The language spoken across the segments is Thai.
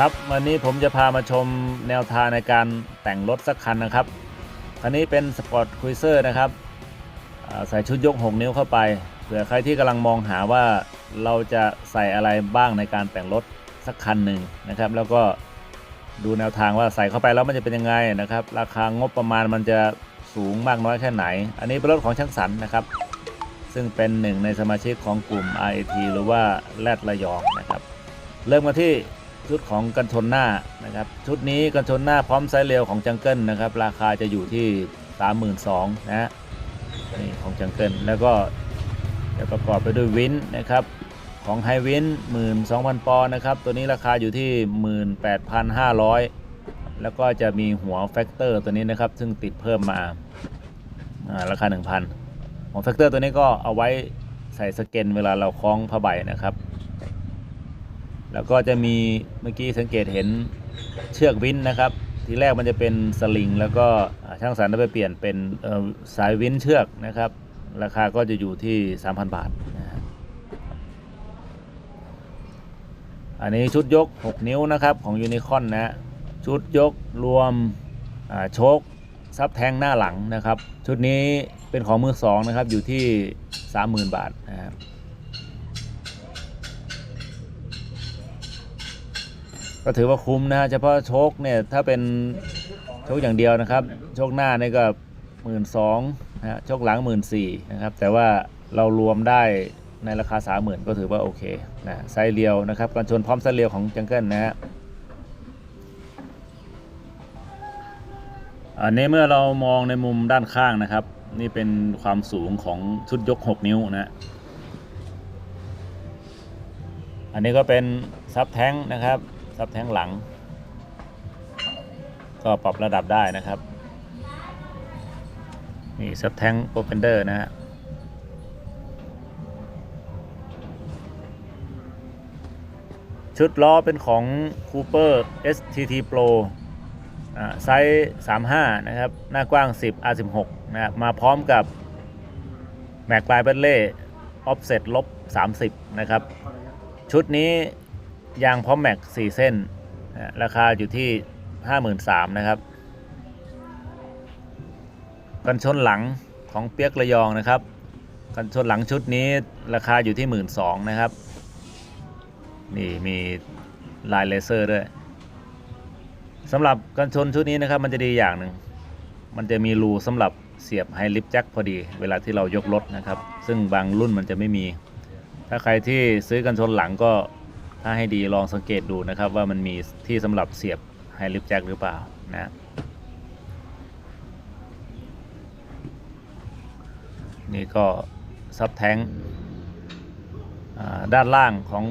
ครับ วันนี้ผมจะพามาชมแนวทางในการแต่งรถสักคันนะครับ คันนี้เป็นสปอร์ตคุยเซอร์นะครับใส่ชุดยก 6 นิ้วเข้าไป เผื่อใครที่กำลังมองหาว่าเราจะใส่อะไรบ้างในการแต่งรถสักคันหนึ่งนะครับ แล้วก็ดูแนวทางว่าใส่เข้าไปแล้วมันจะเป็นยังไงนะครับ ราคางบประมาณมันจะสูงมากน้อยแค่ไหน อันนี้เป็นรถของช่างสรรนะครับ ซึ่งเป็นหนึ่งในสมาชิกของกลุ่ม RAT หรือว่าแรดระยองนะครับ เริ่มกันที่ ชุดของกันชนหน้านะครับ ชุดนี้กันชนหน้าพร้อมไซส์เร็วของจังเกิลนะครับ ราคาจะอยู่ที่ 32,000นะฮะนี่ของจังเกิลแล้วก็จะประกอบไปด้วยวินนะครับของไฮวิน12,000 ปอนด์นะครับ ตัวนี้ราคาอยู่ที่ 18,500 แล้วก็จะมีหัวแฟกเตอร์ตัวนี้นะครับ ซึ่งติดเพิ่มมาอ่าราคา 1,000 หัวแฟกเตอร์ตัวนี้ก็เอาไว้ใส่สเก็นเวลาเราคล้องผ้าใบนะครับ แล้วก็จะมีเมื่อกี้สังเกตเห็นเชือกวินนะครับ ทีแรกมันจะเป็นสลิง แล้วก็ช่างสรรได้ไปเปลี่ยนเป็นสายวินเชือกนะครับ ราคาก็จะอยู่ที่ 3,000 บาทนะฮะอันนี้ชุดยก 6 นิ้วนะครับของยูนิคอนนะฮะชุดยกรวมโชคซับแทงหน้าหลังนะครับ ชุดนี้เป็นของมือสองนะครับอยู่ที่ 30,000 บาทนะครับ ก็ถือว่าคุ้มนะฮะเฉพาะโชคเนี่ยถ้าเป็นโชคอย่างเดียวนะครับ โชคหน้านี่ก็หมื่นสองนะฮะโชคหลังหมื่นสี่นะครับแต่ว่าเรารวมได้ในราคาสามหมื่นก็ถือว่าโอเคนะไซส์เรียวนะครับการชนพร้อมไซส์เรียวของจังเกิลนะฮะอันนี้เมื่อเรามองในมุมด้านข้างนะครับ นี่เป็นความสูงของชุดยก 6 นิ้วนะฮะอันนี้ก็เป็นซับแท้งนะครับ ซับแท้งหลัง ก็ปรับระดับได้นะครับ นี่ซับแท้งโปรเฟนเดอร์นะฮะชุดล้อเป็นของ Cooper STT Pro ไซส์ 35 นะครับ หน้ากว้าง 10 R16 นะครับมาพร้อมกับแม็กลายเบลเล่ออฟเซ็ตลบ 30 นะครับ ชุดนี้ ยางพร้อมแม็ก4เส้น ราคาอยู่ที่ 53,000นะครับ กันชนหลังของเปียกระยองนะครับ กันชนหลังชุดนี้ราคาอยู่ที่ 12,000นะครับ นี่มีลายเลเซอร์ด้วยสำหรับกันชนชุดนี้นะครับ มันจะดีอย่างหนึ่ง มันจะมีรูสำหรับเสียบไฮลิฟแจ็คพอดี เวลาที่เรายกรถนะครับ ซึ่งบางรุ่นมันจะไม่มี ถ้าใครที่ซื้อกันชนหลังก็ ถ้าให้ดีลองสังเกตดูนะครับว่ามันมีที่สำหรับเสียบไฮลิฟแจ็คหรือเปล่านะนี่ก็ซับแท้งด้านล่างของ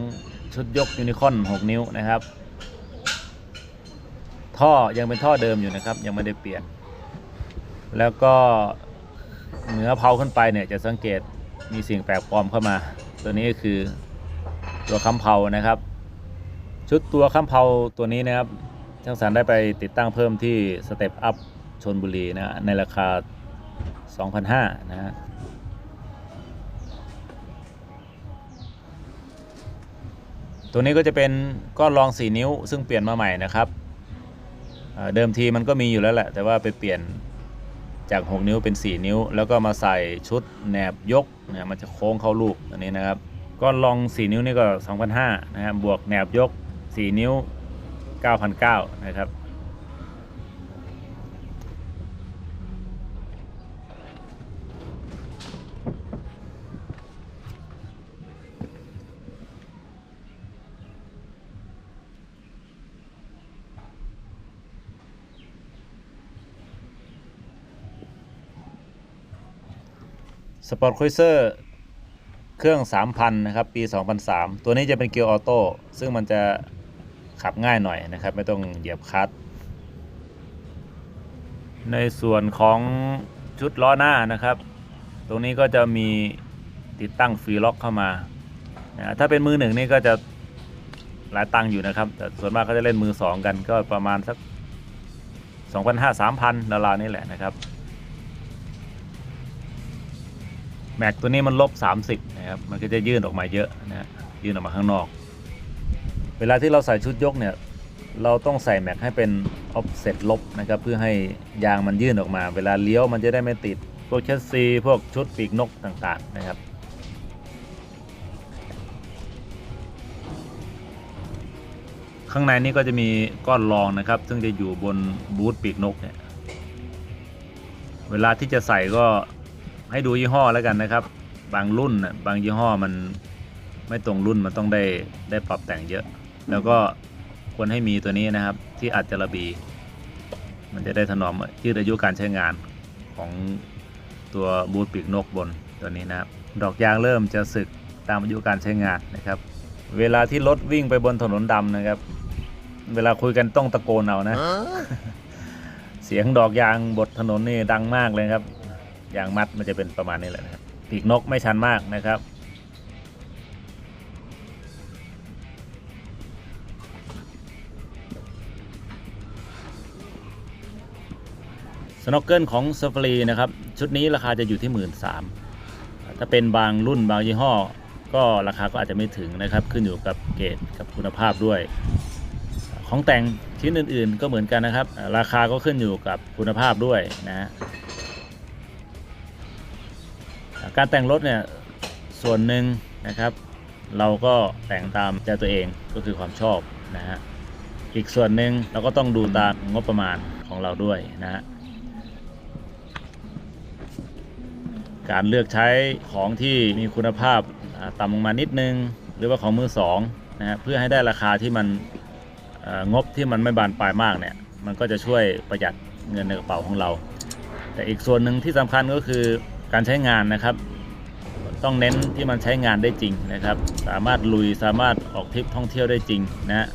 ชุดยกยูนิคอน6 นิ้วนะครับ ท่อยังเป็นท่อเดิมอยู่นะครับ ยังไม่ได้เปลี่ยน แล้วก็เหนือเพาขึ้นไปเนี่ยจะสังเกตมีสิ่งแปลกปลอมเข้ามา ตัวนี้ก็คือ ตัวค้ำเพานะครับ ชุดตัวค้ำเพาตัวนี้นะครับช่างสรรได้ไปติดตั้งเพิ่มที่สเต็ปอัพชนบุรีนะในราคา 2,500นะฮะตัวนี้ก็จะเป็นก้อนรอง 4 นิ้ว ซึ่งเปลี่ยนมาใหม่นะครับ เดิมทีมันก็มีอยู่แล้วแหละ แต่ว่าไปเปลี่ยนจาก 6 นิ้วเป็น 4 นิ้ว แล้วก็มาใส่ชุดแหนบยกเนี่ยมันจะโค้งเข้ารูปตัวนี้นะครับ ก้อนรอง 4 นิ้วนี่ก็ 2,500นะครับบวกแหนบยก 4 นิ้ว 9,900นะครับสปอร์ตคุยเซอร์ เครื่อง 3,000 นะครับ ปี 2003 ตัวนี้จะเป็นเกียร์ออโต้ซึ่งมันจะขับง่ายหน่อยนะครับ ไม่ต้องเหยียบคลัตช์ในส่วนของชุดล้อหน้านะครับ ตรงนี้ก็จะมีติดตั้งฟรีล็อกเข้ามา ถ้าเป็นมือหนึ่งนี่ก็จะหลายตังค์อยู่นะครับ แต่ส่วนมากเขาจะเล่นมือสองกันก็ประมาณสัก 2,500 3,000ราวๆนี่แหละนะครับ แม็กตัวนี้มันลบ 30นะครับมันก็จะยื่นออกมาเยอะนะฮะยื่นออกมาข้างนอก เวลาที่เราใส่ชุดยกเนี่ยเราต้องใส่แม็กให้เป็น offset ลบนะครับเพื่อให้ยางมันยื่นออกมา เวลาเลี้ยวมันจะได้ไม่ติดพวกแชสซีพวกชุดปีกนกต่างๆนะครับข้างในนี้ก็จะมีก้อนรองนะครับ ซึ่งจะอยู่บนบูธปีกนกเนี่ย เวลาที่จะใส่ก็ ให้ดูยี่ห้อแล้วกันนะครับ บางรุ่นน่ะบางยี่ห้อมันไม่ตรงรุ่นมันต้องได้ได้ปรับแต่งเยอะ แล้วก็ควรให้มีตัวนี้นะครับ ที่อัดจระบี มันจะได้ถนอมยืดอายุการใช้งานของตัวบูทปีกนกบนตัวนี้นะครับ ดอกยางเริ่มจะสึกตามอายุการใช้งานนะครับ เวลาที่รถวิ่งไปบนถนนดำนะครับ เวลาคุยกันต้องตะโกนเอานะ เสียงดอกยางบดถนนนี่ดังมากเลยครับ ยางมัดมันจะเป็นประมาณนี้แหละนะครับปีกนกไม่ชันมากนะครับ สโนว์เกิลของซ f ฟ r y นะครับ ชุดนี้ราคาจะอยู่ที่1 3ื่นสามถ้าเป็นบางรุ่นบางยี่ห้อ ก็ราคาก็อาจจะไม่ถึงนะครับ ขึ้นอยู่กับเกรดกับคุณภาพด้วย ของแต่งชิ้นอื่นๆ ก็เหมือนกันนะครับ ราคาก็ขึ้นอยู่กับคุณภาพด้วยนะ การแต่งรถเนี่ยส่วนหนึ่งนะครับ เราก็แต่งตามใจตัวเองก็คือความชอบนะฮะอีกส่วนหนึ่งเราก็ต้องดูตามงบประมาณของเราด้วยนะฮะการเลือกใช้ของที่มีคุณภาพต่ำลงมานิดนึง หรือว่าของมือสองนะฮะเพื่อให้ได้ราคาที่มันงบที่มันไม่บานปลายมากเนี่ยมันก็จะช่วยประหยัดเงินในกระเป๋าของเรา แต่อีกส่วนหนึ่งที่สำคัญก็คือ การใช้งานนะครับ ต้องเน้นที่มันใช้งานได้จริงนะครับ สามารถลุยสามารถออกทริปท่องเที่ยวได้จริงนะฮะ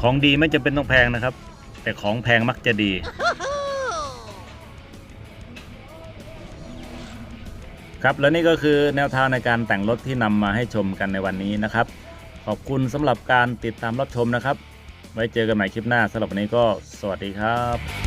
ของดีไม่จำเป็นต้องแพงนะครับ แต่ของแพงมักจะดีครับและนี่ก็คือแนวทางในการแต่งรถที่นำมาให้ชมกันในวันนี้นะครับ ขอบคุณสำหรับการติดตามรับชมนะครับ ไว้เจอกันใหม่คลิปหน้าสำหรับวันนี้ก็สวัสดีครับ